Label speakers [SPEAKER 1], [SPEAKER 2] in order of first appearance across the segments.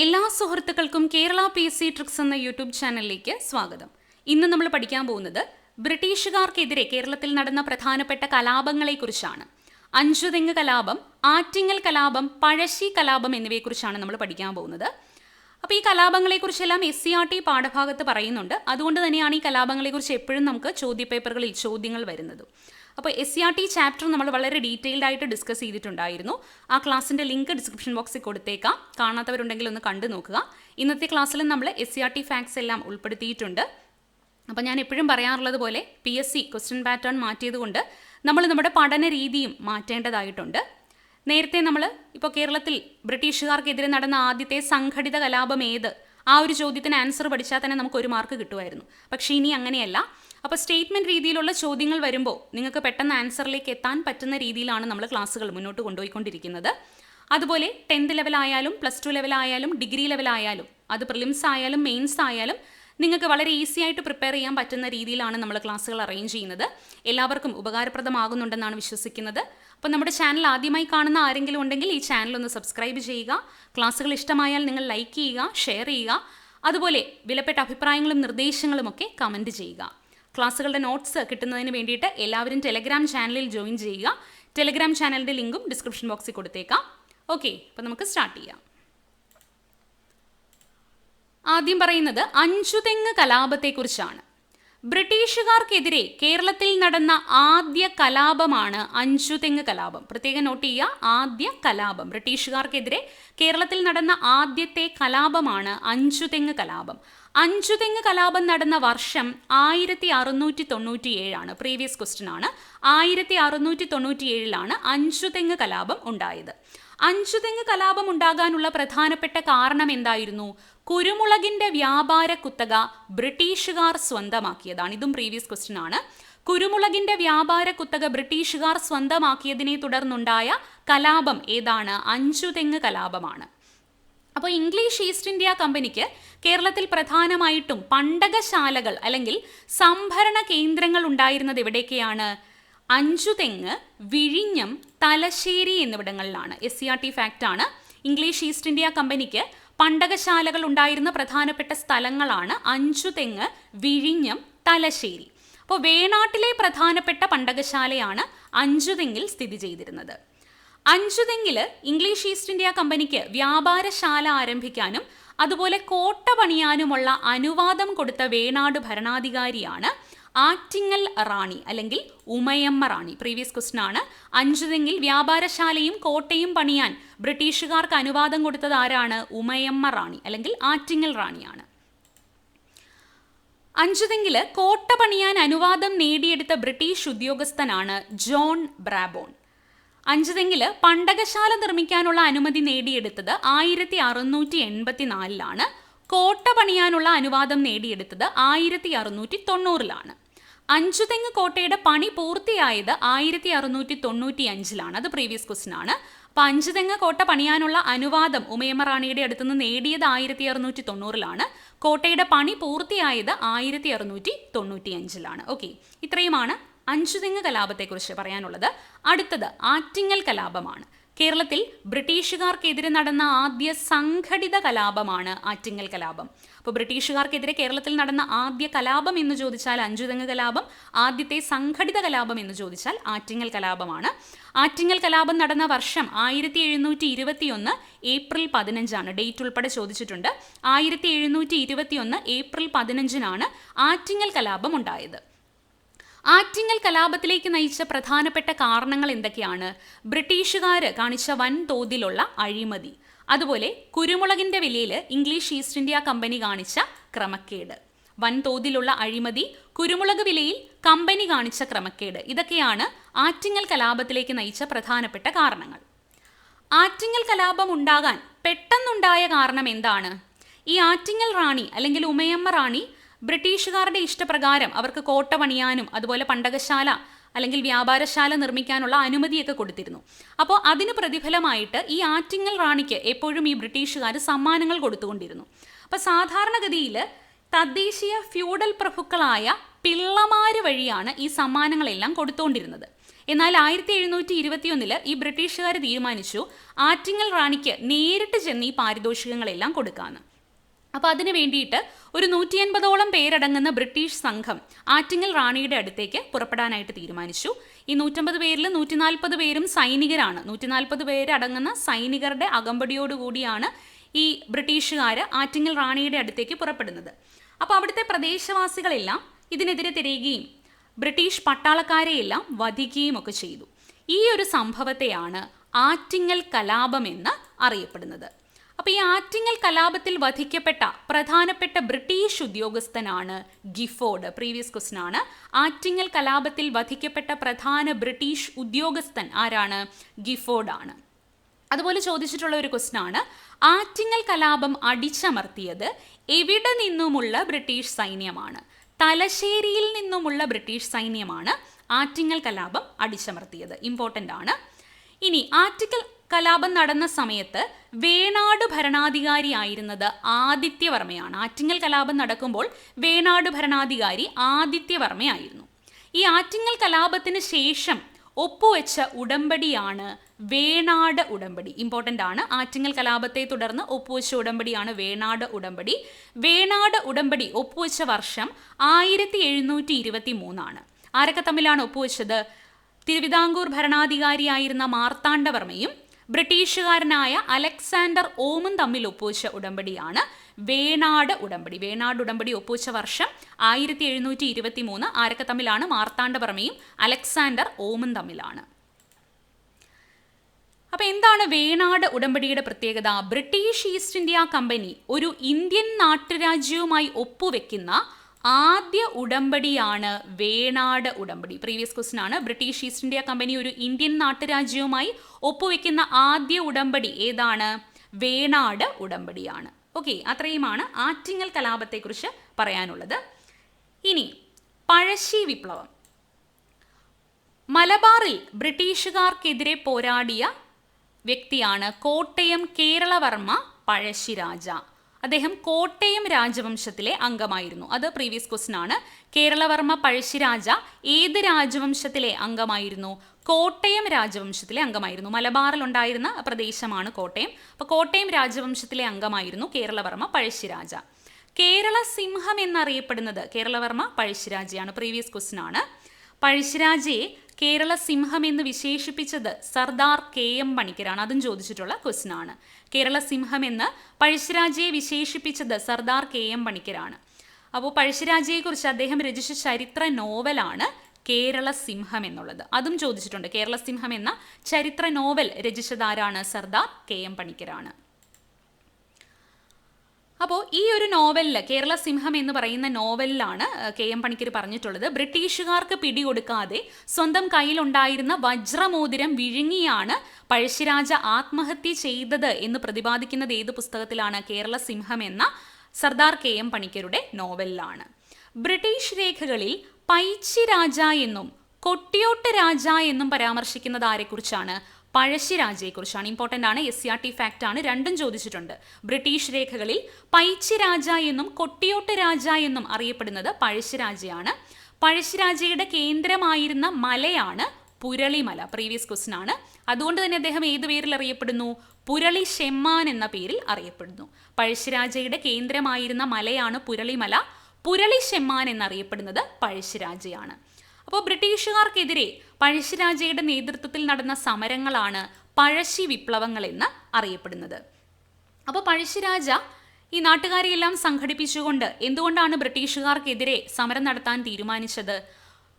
[SPEAKER 1] എല്ലാ സുഹൃത്തുക്കൾക്കും Kerala P S C tricks എന്ന യൂട്യൂബ് ചാനലിലേക്ക് സ്വാഗതം. ഇന്ന് നമ്മൾ പഠിക്കാൻ പോകുന്നത് ബ്രിട്ടീഷുകാർക്കെതിരെ കേരളത്തിൽ നടന്ന പ്രധാനപ്പെട്ട കലാപങ്ങളെക്കുറിച്ചാണ്. അഞ്ചുതെങ്ങ് കലാപം ആറ്റിങ്ങൽ കലാപം പഴശ്ശി കലാപം എന്നിവയെക്കുറിച്ചാണ് നമ്മൾ പഠിക്കാൻ പോകുന്നത്. അപ്പോൾ ഈ കലാപങ്ങളെക്കുറിച്ചെല്ലാം എസ് സി ആർ ടി പാഠഭാഗത്ത് പറയുന്നുണ്ട്. അതുകൊണ്ട് തന്നെയാണ് ഈ കലാപങ്ങളെക്കുറിച്ച് എപ്പോഴും നമുക്ക് ചോദ്യപേപ്പറുകളിൽ ചോദ്യങ്ങൾ വരുന്നത്. അപ്പോൾ S C R T chapter നമ്മൾ വളരെ ഡീറ്റെയിൽഡ് ആയിട്ട് ഡിസ്കസ് ചെയ്തിട്ടുണ്ടായിരുന്നു. ആ ക്ലാസ്സിന്റെ ലിങ്ക് ഡിസ്ക്രിപ്ഷൻ ബോക്സിൽ കൊടുത്തേക്കാം. കാണാത്തവരുണ്ടെങ്കിൽ ഒന്ന് കണ്ടു നോക്കുക. ഇന്നത്തെ ക്ലാസ്സിൽ നമ്മൾ S C R T facts എല്ലാം ഉൾപ്പെടുത്തിയിട്ടുണ്ട്. അപ്പോൾ ഞാൻ എപ്പോഴും പറയാറുള്ളത് പോലെ P S C question pattern മാറ്റിയതുകൊണ്ട് നമ്മൾ നമ്മുടെ പഠന രീതിയും മാറ്റേണ്ടതായിട്ടുണ്ട്. നേരത്തെ നമ്മൾ ഇപ്പോൾ കേരളത്തിൽ ബ്രിട്ടീഷുകാർക്കെതിരെ നടന്ന ആദ്യത്തെ സംഘടിത കലാപം ഏത്? ആ ഒരു ചോദ്യത്തിന് ആൻസർ പഠിച്ചാൽ തന്നെ നമുക്ക് ഒരു മാർക്ക് കിട്ടുമായിരുന്നു. പക്ഷേ ഇനി അങ്ങനെയല്ല. അപ്പോൾ സ്റ്റേറ്റ്മെന്റ് രീതിയിലുള്ള ചോദ്യങ്ങൾ വരുമ്പോൾ നിങ്ങൾക്ക് പെട്ടെന്ന് ആൻസറിലേക്ക് എത്താൻ പറ്റുന്ന രീതിയിലാണ് നമ്മൾ ക്ലാസ്സുകൾ മുന്നോട്ട് കൊണ്ടുപോയിക്കൊണ്ടിരിക്കുന്നത്. അതുപോലെ ടെൻത്ത് ലെവലായാലും പ്ലസ് ടു ലെവലായാലും ഡിഗ്രി ലെവലായാലും അത് പ്രിലിംസ് ആയാലും മെയിൻസ് ആയാലും നിങ്ങൾക്ക് വളരെ ഈസി ആയിട്ട് പ്രിപ്പയർ ചെയ്യാൻ പറ്റുന്ന രീതിയിലാണ് നമ്മൾ ക്ലാസ്സുകൾ അറേഞ്ച് ചെയ്യുന്നത്. എല്ലാവർക്കും ഉപകാരപ്രദമാകുന്നുണ്ടെന്നാണ് വിശ്വസിക്കുന്നത്. അപ്പോൾ നമ്മുടെ ചാനൽ ആദ്യമായി കാണുന്ന ആരെങ്കിലും ഉണ്ടെങ്കിൽ ഈ ചാനൽ ഒന്ന് സബ്സ്ക്രൈബ് ചെയ്യുക. ക്ലാസ്സുകൾ ഇഷ്ടമായാൽ നിങ്ങൾ ലൈക്ക് ചെയ്യുക ഷെയർ ചെയ്യുക. അതുപോലെ വിലപ്പെട്ട അഭിപ്രായങ്ങളും നിർദ്ദേശങ്ങളും ഒക്കെ കമന്റ് ചെയ്യുക. ക്ലാസ്സുകളുടെ നോട്ട്സ് കിട്ടുന്നതിന് വേണ്ടിയിട്ട് എല്ലാവരും ടെലഗ്രാം ചാനലിൽ ജോയിൻ ചെയ്യുക. ടെലഗ്രാം ചാനലിന്റെ ലിങ്കും ഡിസ്ക്രിപ്ഷൻ ബോക്സിൽ കൊടുത്തേക്കാം. ഓക്കെ അപ്പോൾ നമുക്ക് സ്റ്റാർട്ട് ചെയ്യാം. ആദ്യം പറയുന്നത് അഞ്ചുതെങ്ങ് കലാപത്തെക്കുറിച്ചാണ്. ബ്രിട്ടീഷുകാർക്കെതിരെ കേരളത്തിൽ നടന്ന ആദ്യ കലാപമാണ് അഞ്ചുതെങ്ങ് കലാപം. പ്രത്യേകം നോട്ട് ചെയ്യുക ആദ്യ കലാപം. ബ്രിട്ടീഷുകാർക്കെതിരെ കേരളത്തിൽ നടന്ന ആദ്യത്തെ കലാപമാണ് അഞ്ചുതെങ്ങ് കലാപം. അഞ്ചുതെങ്ങ് കലാപം നടന്ന വർഷം ആയിരത്തി അറുന്നൂറ്റി തൊണ്ണൂറ്റി ഏഴാണ് പ്രീവിയസ് ക്വസ്റ്റ്യൻ ആണ്. ആയിരത്തി അറുന്നൂറ്റി തൊണ്ണൂറ്റി ഏഴിലാണ് അഞ്ചുതെങ്ങ് കലാപം ഉണ്ടായത്. അഞ്ചുതെങ്ങ് കലാപം ഉണ്ടാകാനുള്ള പ്രധാനപ്പെട്ട കാരണം എന്തായിരുന്നു? കുരുമുളകിന്റെ വ്യാപാര കുത്തക ബ്രിട്ടീഷുകാർ സ്വന്തമാക്കിയതാണ്. ഇതും പ്രീവിയസ് ക്വസ്റ്റ്യൻ ആണ്. കുരുമുളകിന്റെ വ്യാപാര കുത്തക ബ്രിട്ടീഷുകാർ സ്വന്തമാക്കിയതിനെ തുടർന്നുണ്ടായ കലാപം ഏതാണ്? അഞ്ചുതെങ്ങ് കലാപമാണ്. അപ്പോൾ ഇംഗ്ലീഷ് ഈസ്റ്റ് ഇന്ത്യ കമ്പനിക്ക് കേരളത്തിൽ പ്രധാനമായിട്ടും പണ്ടകശാലകൾ അല്ലെങ്കിൽ സംഭരണ കേന്ദ്രങ്ങൾ ഉണ്ടായിരുന്നത് എവിടേക്കെയാണ് അഞ്ചുതെങ്ങ് വിഴിഞ്ഞം തലശ്ശേരി എന്നിവിടങ്ങളിലാണ്. S C R T fact ആണ്. ഇംഗ്ലീഷ് ഈസ്റ്റ് ഇന്ത്യ കമ്പനിക്ക് പണ്ടകശാലകൾ ഉണ്ടായിരുന്ന പ്രധാനപ്പെട്ട സ്ഥലങ്ങളാണ് അഞ്ചുതെങ്ങ് വിഴിഞ്ഞം തലശ്ശേരി. അപ്പോൾ വേണാട്ടിലെ പ്രധാനപ്പെട്ട പണ്ടകശാലയാണ് അഞ്ചുതെങ്ങിൽ സ്ഥിതി ചെയ്തിരുന്നത്. അഞ്ചുതെങ്ങിൽ ഇംഗ്ലീഷ് ഈസ്റ്റ് ഇന്ത്യ കമ്പനിക്ക് വ്യാപാരശാല ആരംഭിക്കാനും അതുപോലെ കോട്ട പണിയാനുമുള്ള അനുവാദം കൊടുത്ത വേണാട് ഭരണാധികാരിയാണ് ആറ്റിങ്ങൽ റാണി അല്ലെങ്കിൽ ഉമയമ്മ റാണി. പ്രീവിയസ് ക്വസ്റ്റൻ ആണ്. അഞ്ചുതെങ്കിൽ വ്യാപാരശാലയും കോട്ടയും പണിയാൻ ബ്രിട്ടീഷുകാർക്ക് അനുവാദം കൊടുത്തത് ആരാണ്? ഉമയമ്മ റാണി അല്ലെങ്കിൽ ആറ്റിങ്ങൽ റാണിയാണ്. അഞ്ചുതെങ്കിൽ കോട്ട പണിയാൻ അനുവാദം നേടിയെടുത്ത ബ്രിട്ടീഷ് ഉദ്യോഗസ്ഥനാണ് ജോൺ ബ്രാബോൺ. അഞ്ചുതെങ്കിൽ പണ്ടകശാല നിർമ്മിക്കാനുള്ള അനുമതി നേടിയെടുത്തത് ആയിരത്തി അറുന്നൂറ്റി എൺപത്തിനാലിലാണ് കോട്ട പണിയാനുള്ള അനുവാദം നേടിയെടുത്തത് ആയിരത്തി അറുന്നൂറ്റി തൊണ്ണൂറിലാണ് അഞ്ചുതെങ്ങ് കോട്ടയുടെ പണി പൂർത്തിയായത് ആയിരത്തി അറുന്നൂറ്റി തൊണ്ണൂറ്റി അഞ്ചിലാണ് അത് പ്രീവിയസ് ക്വസ്റ്റൻ ആണ് അപ്പൊ അഞ്ചുതെങ്ങ് കോട്ട പണിയാനുള്ള അനുവാദം ഉമയമ്മ റാണിയുടെ അടുത്തുനിന്ന് നേടിയത് ആയിരത്തി അറുന്നൂറ്റി തൊണ്ണൂറിലാണ് കോട്ടയുടെ പണി പൂർത്തിയായത് ആയിരത്തി അറുന്നൂറ്റി തൊണ്ണൂറ്റി അഞ്ചിലാണ് ഓക്കെ. ഇത്രയുമാണ് അഞ്ചുതെങ്ങ് കലാപത്തെക്കുറിച്ച് പറയാനുള്ളത്? അടുത്തത് ആറ്റിങ്ങൽ കലാപമാണ്. കേരളത്തിൽ ബ്രിട്ടീഷുകാർക്കെതിരെ നടന്ന ആദ്യ സംഘടിത കലാപമാണ് ആറ്റിങ്ങൽ കലാപം. അപ്പോൾ ബ്രിട്ടീഷുകാർക്കെതിരെ കേരളത്തിൽ നടന്ന ആദ്യ കലാപം എന്ന് ചോദിച്ചാൽ അഞ്ചുതെങ്ങ് കലാപം? ആദ്യത്തെ സംഘടിത കലാപം എന്ന് ചോദിച്ചാൽ ആറ്റിങ്ങൽ കലാപമാണ്. ആറ്റിങ്ങൽ കലാപം നടന്ന വർഷം ആയിരത്തി എഴുന്നൂറ്റി ഇരുപത്തിയൊന്ന് ഏപ്രിൽ പതിനഞ്ചാണ്. ഡേറ്റ് ഉൾപ്പെടെ ചോദിച്ചിട്ടുണ്ട്. ആയിരത്തി എഴുന്നൂറ്റി ഇരുപത്തിയൊന്ന് ഏപ്രിൽ പതിനഞ്ചിനാണ് ആറ്റിങ്ങൽ കലാപം ഉണ്ടായത്. ആറ്റിങ്ങൽ കലാപത്തിലേക്ക് നയിച്ച പ്രധാനപ്പെട്ട കാരണങ്ങൾ എന്തൊക്കെയാണ്? ബ്രിട്ടീഷുകാർ കാണിച്ച വൻതോതിലുള്ള അഴിമതി. അതുപോലെ കുരുമുളകിന്റെ വിലയിൽ ഇംഗ്ലീഷ് ഈസ്റ്റ് ഇന്ത്യ കമ്പനി കാണിച്ച ക്രമക്കേട്. വൻതോതിലുള്ള അഴിമതി കുരുമുളക് വിലയിൽ കമ്പനി കാണിച്ച ക്രമക്കേട്. ഇതൊക്കെയാണ് ആറ്റിങ്ങൽ കലാപത്തിലേക്ക് നയിച്ച പ്രധാനപ്പെട്ട കാരണങ്ങൾ. ആറ്റിങ്ങൽ കലാപം ഉണ്ടാകാൻ പെട്ടെന്നുണ്ടായ കാരണം എന്താണ്? ഈ ആറ്റിങ്ങൽ റാണി അല്ലെങ്കിൽ ഉമയമ്മ റാണി ബ്രിട്ടീഷുകാരുടെ ഇഷ്ടപ്രകാരം അവർക്ക് കോട്ട പണിയാനും അതുപോലെ പണ്ടകശാല അല്ലെങ്കിൽ വ്യാപാരശാല നിർമ്മിക്കാനുള്ള അനുമതിയൊക്കെ കൊടുത്തിരുന്നു. അപ്പോൾ അതിന് പ്രതിഫലമായിട്ട് ഈ ആറ്റിങ്ങൽ റാണിക്ക് എപ്പോഴും ഈ ബ്രിട്ടീഷുകാർ സമ്മാനങ്ങൾ കൊടുത്തുകൊണ്ടിരുന്നു. അപ്പോൾ സാധാരണഗതിയിൽ തദ്ദേശീയ ഫ്യൂഡൽ പ്രഭുക്കളായ പിള്ളമാര് വഴിയാണ് ഈ സമ്മാനങ്ങളെല്ലാം കൊടുത്തുകൊണ്ടിരുന്നത്. എന്നാൽ ആയിരത്തി എഴുന്നൂറ്റി ഇരുപത്തിയൊന്നിൽ ഈ ബ്രിട്ടീഷുകാർ തീരുമാനിച്ചു ആറ്റിങ്ങൽ റാണിക്ക് നേരിട്ട് ചെന്ന് ഈ പാരിതോഷികങ്ങളെല്ലാം കൊടുക്കാമെന്ന് അപ്പോൾ അതിനു വേണ്ടിയിട്ട് ഒരു നൂറ്റി അൻപതോളം പേരടങ്ങുന്ന ബ്രിട്ടീഷ് സംഘം ആറ്റിങ്ങൽ റാണിയുടെ അടുത്തേക്ക് പുറപ്പെടാനായിട്ട് തീരുമാനിച്ചു. ഈ നൂറ്റമ്പത് പേരിൽ നൂറ്റി നാൽപ്പത് പേരും സൈനികരാണ്. നൂറ്റി നാൽപ്പത് പേരടങ്ങുന്ന സൈനികരുടെ അകമ്പടിയോടുകൂടിയാണ് ഈ ബ്രിട്ടീഷുകാർ ആറ്റിങ്ങൽ റാണിയുടെ അടുത്തേക്ക് പുറപ്പെടുന്നത്. അപ്പോൾ അവിടുത്തെ പ്രദേശവാസികളെല്ലാം ഇതിനെതിരെ തിരയുകയും ബ്രിട്ടീഷ് പട്ടാളക്കാരെയെല്ലാം വധിക്കുകയും ഒക്കെ ചെയ്തു. ഈ ഒരു സംഭവത്തെയാണ് ആറ്റിങ്ങൽ കലാപം എന്ന് അറിയപ്പെടുന്നത്. അപ്പോൾ ഈ ആറ്റിങ്ങൽ കലാപത്തിൽ വധിക്കപ്പെട്ട പ്രധാനപ്പെട്ട ബ്രിട്ടീഷ് ഉദ്യോഗസ്ഥനാണ് ഗിഫോർഡ്. പ്രീവിയസ് ക്വസ്റ്റൻ ആണ്. ആറ്റിങ്ങൽ കലാപത്തിൽ വധിക്കപ്പെട്ട പ്രധാന ബ്രിട്ടീഷ് ഉദ്യോഗസ്ഥൻ ആരാണ്? ഗിഫോർഡ് ആണ്. അതുപോലെ ചോദിച്ചിട്ടുള്ള ഒരു ക്വസ്റ്റൻ ആണ്. ആറ്റിങ്ങൽ കലാപം അടിച്ചമർത്തിയത് എവിടെ നിന്നുമുള്ള ബ്രിട്ടീഷ് സൈന്യമാണ്? തലശ്ശേരിയിൽ നിന്നുമുള്ള ബ്രിട്ടീഷ് സൈന്യമാണ് ആറ്റിങ്ങൽ കലാപം അടിച്ചമർത്തിയത്. ഇമ്പോർട്ടന്റ് ആണ്. ഇനി ആറ്റിക്കൽ കലാപം നടന്ന സമയത്ത് വേണാട് ഭരണാധികാരി ആയിരുന്നത് ആദിത്യവർമ്മയാണ്. ആറ്റിങ്ങൽ കലാപം നടക്കുമ്പോൾ വേണാട് ഭരണാധികാരി ആദിത്യവർമ്മയായിരുന്നു. ഈ ആറ്റിങ്ങൽ കലാപത്തിന് ശേഷം ഒപ്പുവെച്ച ഉടമ്പടിയാണ് വേണാട് ഉടമ്പടി. ഇമ്പോർട്ടന്റ് ആണ്. ആറ്റിങ്ങൽ കലാപത്തെ തുടർന്ന് ഒപ്പുവെച്ച ഉടമ്പടിയാണ് വേണാട് ഉടമ്പടി. വേണാട് ഉടമ്പടി ഒപ്പുവെച്ച വർഷം ആയിരത്തി എഴുന്നൂറ്റി ഇരുപത്തി മൂന്നാണ് ആരൊക്കെ തമ്മിലാണ് ഒപ്പുവെച്ചത്? തിരുവിതാംകൂർ ഭരണാധികാരിയായിരുന്ന മാർത്താണ്ഡവർമ്മയും ബ്രിട്ടീഷുകാരനായ അലക്സാണ്ടർ ഓമും തമ്മിൽ ഒപ്പുവെച്ച ഉടമ്പടിയാണ് വേണാട് ഉടമ്പടി. വേണാട് ഉടമ്പടി ഒപ്പുവെച്ച വർഷം ആയിരത്തി എഴുന്നൂറ്റി ഇരുപത്തി മൂന്ന് ആരൊക്കെ തമ്മിലാണ്? മാർത്താണ്ഡവർമ്മയും അലക്സാണ്ടർ ഓമും തമ്മിലാണ്. അപ്പോൾ എന്താണ് വേണാട് ഉടമ്പടിയുടെ പ്രത്യേകത? ബ്രിട്ടീഷ് ഈസ്റ്റ് ഇന്ത്യ കമ്പനി ഒരു ഇന്ത്യൻ നാട്ടുരാജ്യവുമായി ഒപ്പുവെക്കുന്ന ആദ്യ ഉടമ്പടിയാണ് വേണാട് ഉടമ്പടി. പ്രീവിയസ് ക്വസ്റ്റൻ ആണ്. ബ്രിട്ടീഷ് ഈസ്റ്റ് ഇന്ത്യ കമ്പനി ഒരു ഇന്ത്യൻ നാട്ടുരാജ്യവുമായി ഒപ്പുവെക്കുന്ന ആദ്യ ഉടമ്പടി ഏതാണ്? വേണാട് ഉടമ്പടിയാണ്. ഓക്കെ അത്രയുമാണ് ആറ്റിങ്ങൽ കലാപത്തെക്കുറിച്ച് പറയാനുള്ളത്. ഇനി പഴശ്ശി വിപ്ലവം. മലബാറിൽ ബ്രിട്ടീഷുകാർക്കെതിരെ പോരാടിയ വ്യക്തിയാണ് കോട്ടയം കേരളവർമ്മ പഴശ്ശിരാജ. അദ്ദേഹം കോട്ടയം രാജവംശത്തിലെ അംഗമായിരുന്നു. അത് പ്രീവിയസ് ക്വസ്റ്റൻ ആണ്. കേരളവർമ്മ പഴശ്ശിരാജ ഏത് രാജവംശത്തിലെ അംഗമായിരുന്നു? കോട്ടയം രാജവംശത്തിലെ അംഗമായിരുന്നു. മലബാറിൽ ഉണ്ടായിരുന്ന പ്രദേശമാണ് കോട്ടയം. അപ്പോൾ കോട്ടയം രാജവംശത്തിലെ അംഗമായിരുന്നു കേരളവർമ്മ പഴശ്ശിരാജ കേരള സിംഹം എന്നറിയപ്പെടുന്നത് കേരളവർമ്മ പഴശ്ശിരാജയാണ് പ്രീവിയസ് ക്വസ്റ്റൻ ആണ്. പഴശ്ശിരാജയെ കേരള സിംഹം എന്ന് വിശേഷിപ്പിച്ചത് സർദാർ കെ എം പണിക്കരാണ്. അതും ചോദിച്ചിട്ടുള്ള ക്വസ്റ്റൻ ആണ്. കേരള സിംഹം എന്ന് പഴശ്ശിരാജയെ വിശേഷിപ്പിച്ചത് സർദാർ കെ എം പണിക്കരാണ്. അപ്പോൾ പഴശ്ശിരാജയെക്കുറിച്ച് അദ്ദേഹം രചിച്ച ചരിത്ര നോവലാണ് കേരള സിംഹം എന്നുള്ളത്. അതും ചോദിച്ചിട്ടുണ്ട്. കേരള സിംഹം എന്ന ചരിത്ര നോവൽ രചിച്ചതാരാണ് സർദാർ കെ എം പണിക്കരാണ്. അപ്പോൾ ഈ ഒരു നോവലിൽ കേരള സിംഹം എന്ന് പറയുന്ന നോവലിലാണ് കെ എം പണിക്കർ പറഞ്ഞിട്ടുള്ളത്. ബ്രിട്ടീഷുകാർക്ക് പിടികൊടുക്കാതെ സ്വന്തം കയ്യിലുണ്ടായിരുന്ന വജ്രമോതിരം വിഴുങ്ങിയാണ് പഴശ്ശിരാജ ആത്മഹത്യ ചെയ്തത് എന്ന് പ്രതിപാദിക്കുന്നത് ഏത് പുസ്തകത്തിലാണ്? കേരള സിംഹം എന്ന സർദാർ കെ എം പണിക്കരുടെ നോവലിലാണ്. ബ്രിട്ടീഷ് രേഖകളിൽ പൈച്ചി രാജ എന്നും കൊട്ടിയോട്ട് രാജ എന്നും പരാമർശിക്കുന്നത് ആരെക്കുറിച്ചാണ്? പഴശ്ശിരാജയെക്കുറിച്ചാണ് ഇമ്പോർട്ടന്റ് ആണ്. S C R T fact ആണ്. രണ്ടും ചോദിച്ചിട്ടുണ്ട്. ബ്രിട്ടീഷ് രേഖകളിൽ പൈച്ചി രാജ എന്നും കൊട്ടിയോട്ട് രാജ എന്നും അറിയപ്പെടുന്നത് പഴശ്ശിരാജയാണ് പഴശ്ശിരാജയുടെ കേന്ദ്രമായിരുന്ന മലയാണ് പുരളിമല പ്രീവിയസ് ക്വസ്റ്റൻ ആണ്. അതുകൊണ്ട് തന്നെ അദ്ദേഹം ഏത് പേരിൽ അറിയപ്പെടുന്നു? പുരളി ഷെമ്മാൻ എന്ന പേരിൽ അറിയപ്പെടുന്നു. പഴശ്ശിരാജയുടെ കേന്ദ്രമായിരുന്ന മലയാണ് പുരളിമല. പുരളി ഷെമ്മാൻ എന്നറിയപ്പെടുന്നത് പഴശ്ശിരാജയാണ് അപ്പോൾ ബ്രിട്ടീഷുകാർക്കെതിരെ പഴശ്ശിരാജയുടെ നേതൃത്വത്തിൽ നടന്ന സമരങ്ങളാണ് പഴശ്ശി വിപ്ലവങ്ങൾ എന്ന് അറിയപ്പെടുന്നത് അപ്പോൾ പഴശ്ശിരാജ ഈ നാട്ടുകാരെയെല്ലാം സംഘടിപ്പിച്ചുകൊണ്ട് എന്തുകൊണ്ടാണ് ബ്രിട്ടീഷുകാർക്കെതിരെ സമരം നടത്താൻ തീരുമാനിച്ചത്?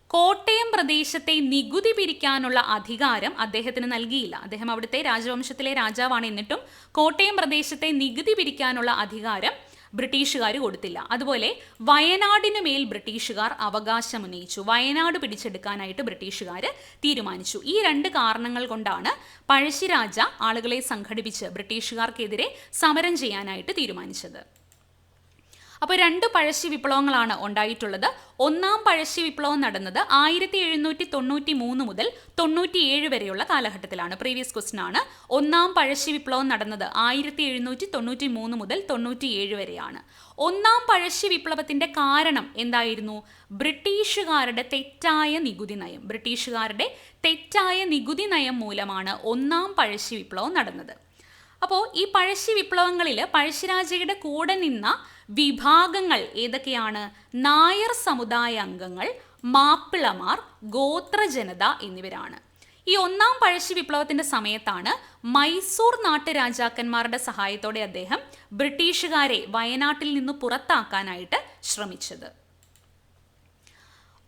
[SPEAKER 1] കോട്ടയം പ്രദേശത്തെ നികുതി പിരിക്കാനുള്ള അധികാരം അദ്ദേഹത്തിന് നൽകിയില്ല. അദ്ദേഹം അവിടുത്തെ രാജവംശത്തിലെ രാജാവാണ് എന്നിട്ടും കോട്ടയം പ്രദേശത്തെ നികുതി പിരിക്കാനുള്ള അധികാരം ബ്രിട്ടീഷുകാർ കൊടുത്തില്ല. അതുപോലെ വയനാടിന് മേൽ ബ്രിട്ടീഷുകാർ അവകാശമുന്നയിച്ചു വയനാട് പിടിച്ചെടുക്കാനായിട്ട് ബ്രിട്ടീഷുകാർ തീരുമാനിച്ചു. ഈ രണ്ട് കാരണങ്ങൾ കൊണ്ടാണ് പഴശ്ശിരാജ ആളുകളെ സംഘടിപ്പിച്ച് ബ്രിട്ടീഷുകാർക്കെതിരെ സമരം ചെയ്യാനായിട്ട് തീരുമാനിച്ചത്. അപ്പോൾ രണ്ട് പഴശ്ശി വിപ്ലവങ്ങളാണ് ഉണ്ടായിട്ടുള്ളത്. ഒന്നാം പഴശ്ശി വിപ്ലവം നടന്നത് ആയിരത്തി എഴുന്നൂറ്റി തൊണ്ണൂറ്റി മൂന്ന് മുതൽ തൊണ്ണൂറ്റിയേഴ് വരെയുള്ള കാലഘട്ടത്തിലാണ് പ്രീവിയസ് ക്വസ്റ്റൻ ആണ്. ഒന്നാം പഴശ്ശി വിപ്ലവം നടന്നത് ആയിരത്തി എഴുന്നൂറ്റി തൊണ്ണൂറ്റി മൂന്ന് മുതൽ തൊണ്ണൂറ്റിയേഴ് വരെയാണ്. ഒന്നാം പഴശ്ശി വിപ്ലവത്തിന്റെ കാരണം എന്തായിരുന്നു? ബ്രിട്ടീഷുകാരുടെ തെറ്റായ നികുതി നയം. ബ്രിട്ടീഷുകാരുടെ തെറ്റായ നികുതി നയം മൂലമാണ് ഒന്നാം പഴശ്ശി വിപ്ലവം നടന്നത്. അപ്പോൾ ഈ പഴശ്ശി വിപ്ലവങ്ങളിൽ പഴശ്ശിരാജയുടെ കൂടെ നിന്ന വിഭാഗങ്ങൾ ഏതൊക്കെയാണ്? നായർ സമുദായ അംഗങ്ങൾ മാപ്പിളമാർ ഗോത്രജനത എന്നിവരാണ്. ഈ ഒന്നാം പഴശ്ശി വിപ്ലവത്തിന്റെ സമയത്താണ് മൈസൂർ നാട്ടുരാജാക്കന്മാരുടെ സഹായത്തോടെ അദ്ദേഹം ബ്രിട്ടീഷുകാരെ വയനാട്ടിൽ നിന്ന് പുറത്താക്കാനായിട്ട് ശ്രമിച്ചത്.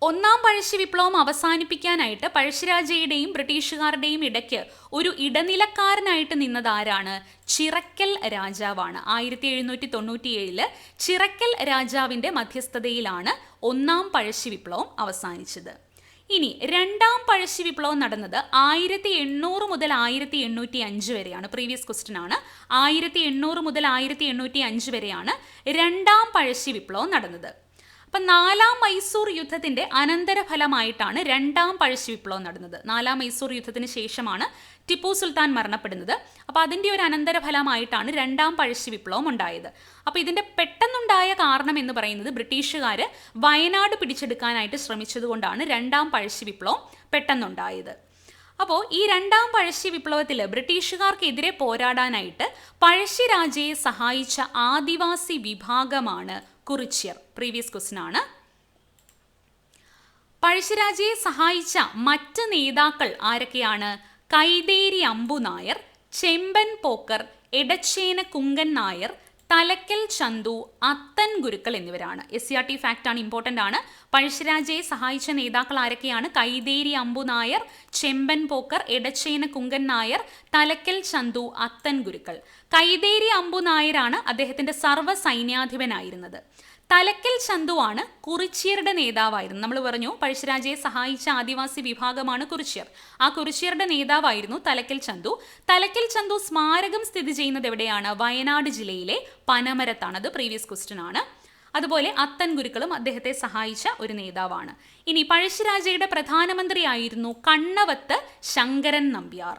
[SPEAKER 1] ഒന്നാം പഴശ്ശി വിപ്ലവം അവസാനിപ്പിക്കാനായിട്ട് പഴശ്ശിരാജയുടെയും ബ്രിട്ടീഷുകാരുടെയും ഇടയ്ക്ക് ഒരു ഇടനിലക്കാരനായിട്ട് നിന്നത് ആരാണ്? ചിറക്കൽ രാജാവാണ്. ആയിരത്തി എഴുന്നൂറ്റി തൊണ്ണൂറ്റിയേഴിൽ ചിറക്കൽ രാജാവിന്റെ മധ്യസ്ഥതയിലാണ് ഒന്നാം പഴശ്ശി വിപ്ലവം അവസാനിച്ചത്. ഇനി രണ്ടാം പഴശ്ശി വിപ്ലവം നടന്നത് ആയിരത്തി എണ്ണൂറ് മുതൽ ആയിരത്തി എണ്ണൂറ്റി അഞ്ച് വരെയാണ്. പ്രീവിയസ് ക്വസ്റ്റ്യൻ ആണ്. ആയിരത്തി എണ്ണൂറ് മുതൽ ആയിരത്തി എണ്ണൂറ്റി അഞ്ച് വരെയാണ് രണ്ടാം പഴശ്ശി വിപ്ലവം നടന്നത്. അപ്പം നാലാം മൈസൂർ യുദ്ധത്തിന്റെ അനന്തരഫലമായിട്ടാണ് രണ്ടാം പഴശ്ശി വിപ്ലവം നടന്നത്. നാലാം മൈസൂർ യുദ്ധത്തിന് ശേഷമാണ് ടിപ്പു സുൽത്താൻ മരണപ്പെടുന്നത്. അപ്പോൾ അതിന്റെ ഒരു അനന്തരഫലമായിട്ടാണ് രണ്ടാം പഴശ്ശി വിപ്ലവം ഉണ്ടായത്. അപ്പോൾ ഇതിന്റെ പെട്ടെന്നുണ്ടായ കാരണം എന്ന് പറയുന്നത് ബ്രിട്ടീഷുകാർ വയനാട് പിടിച്ചെടുക്കാനായിട്ട് ശ്രമിച്ചതുകൊണ്ടാണ് രണ്ടാം പഴശ്ശി വിപ്ലവം പെട്ടെന്നുണ്ടായത്. അപ്പോൾ ഈ രണ്ടാം പഴശ്ശി വിപ്ലവത്തിൽ ബ്രിട്ടീഷുകാർക്കെതിരെ പോരാടാനായിട്ട് പഴശ്ശിരാജയെ സഹായിച്ച ആദിവാസി വിഭാഗമാണ് കുറിച്യർ പ്രീവിയസ് ക്വസ്റ്റൻ ആണ്. പഴശ്ശിരാജയെ സഹായിച്ച മറ്റ് നേതാക്കൾ ആരൊക്കെയാണ്? കൈതേരി അമ്പു നായർ ചെമ്പൻ പോക്കർ എടച്ചേന കുങ്കൻ നായർ തലക്കൽ ചന്തു അത്തൻ ഗുരുക്കൾ എന്നിവരാണ്. S C R T fact ആണ് ഇമ്പോർട്ടന്റ് ആണ്. പഴശ്ശിരാജയെ സഹായിച്ച നേതാക്കൾ ആരൊക്കെയാണ്? കൈതേരി അമ്പു നായർ ചെമ്പൻ പോക്കർ എടച്ചേന കുങ്കൻ നായർ തലക്കൽ ചന്തു അത്തൻ ഗുരുക്കൾ. കൈതേരി അമ്പു നായരാണ് അദ്ദേഹത്തിന്റെ സർവ സൈന്യാധിപനായിരുന്നത്. തലക്കൽ ചന്തുവാണ് കുറിച്യരുടെ നേതാവായിരുന്നു. നമ്മൾ പറഞ്ഞു പഴശ്ശിരാജയെ സഹായിച്ച ആദിവാസി വിഭാഗമാണ് കുറിച്യർ ആ കുറിച്യരുടെ നേതാവായിരുന്നു തലക്കൽ ചന്തു. തലക്കൽ ചന്തു സ്മാരകം സ്ഥിതി ചെയ്യുന്നത് എവിടെയാണ്? വയനാട് ജില്ലയിലെ പനമരത്താണ്. അത് പ്രീവിയസ് ക്വസ്റ്റ്യൻ ആണ്. അതുപോലെ അത്തൻ ഗുരുക്കളും അദ്ദേഹത്തെ സഹായിച്ച ഒരു നേതാവാണ്. ഇനി പഴശ്ശിരാജയുടെ പ്രധാനമന്ത്രിയായിരുന്നു കണ്ണവത്ത് ശങ്കരൻ നമ്പ്യാർ.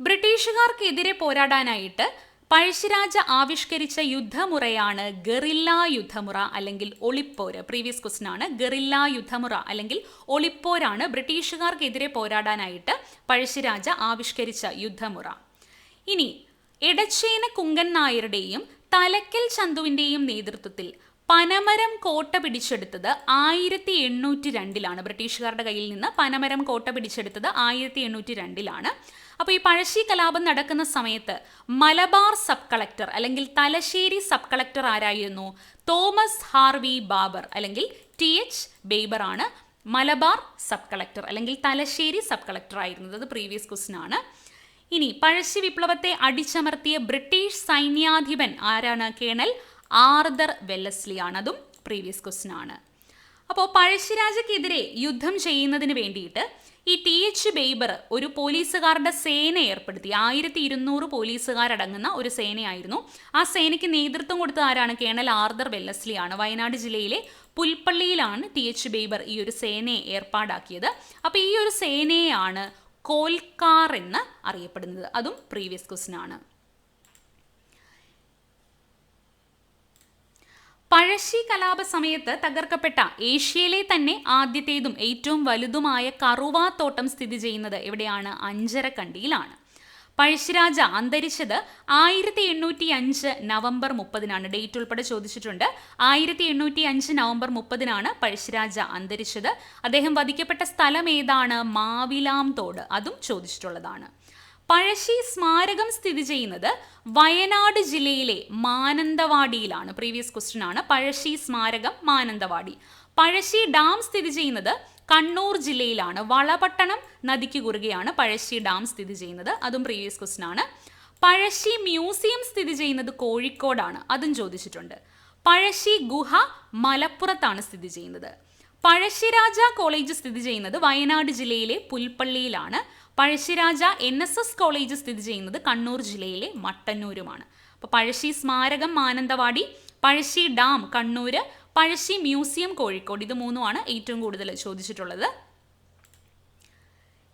[SPEAKER 1] ബ്രിട്ടീഷുകാർക്കെതിരെ പോരാടാനായിട്ട് പഴശ്ശിരാജ ആവിഷ്കരിച്ച യുദ്ധമുറയാണ് ഗറില്ല യുദ്ധമുറ അല്ലെങ്കിൽ ഒളിപ്പോര്. പ്രീവിയസ് ക്വസ്റ്റൻ ആണ്. ഗറില്ല യുദ്ധമുറ അല്ലെങ്കിൽ ഒളിപ്പോരാണ് ബ്രിട്ടീഷുകാർക്കെതിരെ പോരാടാനായിട്ട് പഴശ്ശിരാജ ആവിഷ്കരിച്ച യുദ്ധമുറ. ഇനി എടച്ചേന കുങ്കൻ നായരുടെയും തലക്കൽ ചന്തുവിന്റെയും നേതൃത്വത്തിൽ പനമരം കോട്ട പിടിച്ചെടുത്തത് ആയിരത്തി എണ്ണൂറ്റി രണ്ടിലാണ് ബ്രിട്ടീഷുകാരുടെ കയ്യിൽ നിന്ന് പനമരം കോട്ട പിടിച്ചെടുത്തത് ആയിരത്തി എണ്ണൂറ്റി രണ്ടിലാണ് അപ്പോൾ ഈ പഴശ്ശി കലാപം നടക്കുന്ന സമയത്ത് മലബാർ സബ് കളക്ടർ അല്ലെങ്കിൽ തലശ്ശേരി സബ് കളക്ടർ ആരായിരുന്നു? തോമസ് ഹാർവി ബാബർ അല്ലെങ്കിൽ ടി എച്ച് ബേബർ ആണ് മലബാർ സബ് കളക്ടർ അല്ലെങ്കിൽ തലശ്ശേരി സബ് കളക്ടർ ആയിരുന്നത്. അത് പ്രീവിയസ് ക്വസ്റ്റൻ ആണ്. ഇനി പഴശ്ശി വിപ്ലവത്തെ അടിച്ചമർത്തിയ ബ്രിട്ടീഷ് സൈന്യാധിപൻ ആരാണ്? കേണൽ ആർദർ വെല്ലസ്ലി ആണ്. അതും പ്രീവിയസ് ക്വസ്റ്റൻ ആണ്. അപ്പോൾ പഴശ്ശിരാജയ്ക്കെതിരെ യുദ്ധം ചെയ്യുന്നതിന് വേണ്ടിയിട്ട് ഈ ടി എച്ച് ബേബർ ഒരു പോലീസുകാരുടെ സേന ഏർപ്പെടുത്തി. ആയിരത്തി ഇരുന്നൂറ് പോലീസുകാരടങ്ങുന്ന ഒരു സേനയായിരുന്നു. ആ സേനയ്ക്ക് നേതൃത്വം കൊടുത്ത ആരാണ്? കേണൽ ആർദർ വെല്ലസ്ലി ആണ് വയനാട് ജില്ലയിലെ പുൽപ്പള്ളിയിലാണ് ടി എച്ച് ബേബർ ഈ ഒരു സേനയെ ഏർപ്പാടാക്കിയത്. അപ്പോൾ ഈ ഒരു സേനയെയാണ് കോൽക്കാർ എന്ന് അറിയപ്പെടുന്നത്. അതും പ്രീവിയസ് ക്വസ്റ്റൻ പഴശ്ശി കലാപ സമയത്ത് തകർക്കപ്പെട്ട ഏഷ്യയിലെ തന്നെ ആദ്യത്തേതും ഏറ്റവും വലുതുമായ കറുവാ തോട്ടം സ്ഥിതി ചെയ്യുന്നത് എവിടെയാണ്? അഞ്ചരക്കണ്ടിയിലാണ്. പഴശ്ശിരാജ അന്തരിച്ചത് ആയിരത്തി എണ്ണൂറ്റി അഞ്ച് നവംബർ മുപ്പതിനാണ്. ഡേറ്റ് ഉൾപ്പെടെ ചോദിച്ചിട്ടുണ്ട്. ആയിരത്തി എണ്ണൂറ്റി അഞ്ച് നവംബർ മുപ്പതിനാണ് പഴശ്ശിരാജ അന്തരിച്ചത്. അദ്ദേഹം വധിക്കപ്പെട്ട സ്ഥലം ഏതാണ്? മാവിലാം തോട് അതും ചോദിച്ചിട്ടുള്ളതാണ്. പഴശ്ശി സ്മാരകം സ്ഥിതി ചെയ്യുന്നത് വയനാട് ജില്ലയിലെ മാനന്തവാടിയിലാണ്. പ്രീവിയസ് ക്വസ്റ്റ്യൻ ആണ്. പഴശ്ശി സ്മാരകം മാനന്തവാടി. പഴശ്ശി ഡാം സ്ഥിതി ചെയ്യുന്നത് കണ്ണൂർ ജില്ലയിലാണ്. വളപട്ടണം നദിക്ക് കുറുകയാണ് പഴശ്ശി ഡാം സ്ഥിതി ചെയ്യുന്നത്. അതും പ്രീവിയസ് ക്വസ്റ്റ്യൻ ആണ്. പഴശ്ശി മ്യൂസിയം സ്ഥിതി ചെയ്യുന്നത് കോഴിക്കോടാണ്. അതും ചോദിച്ചിട്ടുണ്ട്. പഴശ്ശി ഗുഹ മലപ്പുറത്താണ് സ്ഥിതി ചെയ്യുന്നത്. പഴശ്ശിരാജ കോളേജ് സ്ഥിതി ചെയ്യുന്നത് വയനാട് ജില്ലയിലെ പുൽപ്പള്ളിയിലാണ്. Pazhassiraja N S S college സ്ഥിതി ചെയ്യുന്നത് കണ്ണൂർ ജില്ലയിലെ മട്ടന്നൂരുമാണ്. അപ്പോൾ പഴശ്ശി സ്മാരകം മാനന്തവാടി പഴശ്ശി ഡാം കണ്ണൂർ പഴശ്ശി മ്യൂസിയം കോഴിക്കോട് ഇത് മൂന്നുമാണ് ഏറ്റവും കൂടുതൽ ചോദിച്ചിട്ടുള്ളത്.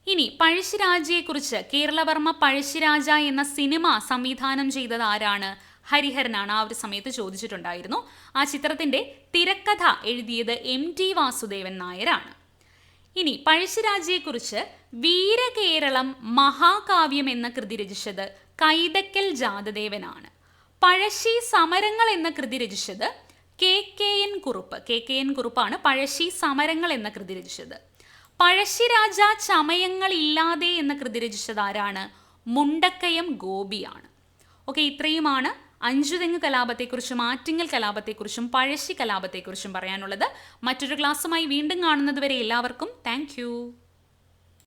[SPEAKER 1] ഇനി പഴശ്ശിരാജയെക്കുറിച്ച് കേരളവർമ്മ പഴശ്ശിരാജ എന്ന സിനിമ സംവിധാനം ചെയ്തത് ആരാണ്? ഹരിഹരനാണ് ആ ഒരു സമയത്ത് ചോദിച്ചിട്ടുണ്ടായിരുന്നു. ആ ചിത്രത്തിന്റെ തിരക്കഥ എഴുതിയത് എം ടി വാസുദേവൻ നായരാണ്. ഇനി പഴശ്ശിരാജയെക്കുറിച്ച് വീരകേരളം മഹാകാവ്യം എന്ന കൃതി രചിച്ചത് കൈതക്കൽ ജാതദേവനാണ്. പഴശ്ശി സമരങ്ങൾ എന്ന കൃതി രചിച്ചത് K K N Kurup. K K N കുറുപ്പാണ് Pazhassi സമരങ്ങൾ എന്ന കൃതി രചിച്ചത്. പഴശ്ശിരാജ ചമയങ്ങളില്ലാതെ എന്ന കൃതി രചിച്ചത് ആരാണ്? മുണ്ടക്കയം ഗോപിയാണ്. ഓക്കെ ഇത്രയുമാണ് അഞ്ചുതെങ്ങ് കലാപത്തെക്കുറിച്ചും ആറ്റിങ്ങൽ കലാപത്തെക്കുറിച്ചും പഴശ്ശി കലാപത്തെക്കുറിച്ചും പറയാനുള്ളത് മറ്റൊരു ക്ലാസ്സുമായി വീണ്ടും കാണുന്നതുവരെ എല്ലാവർക്കും താങ്ക്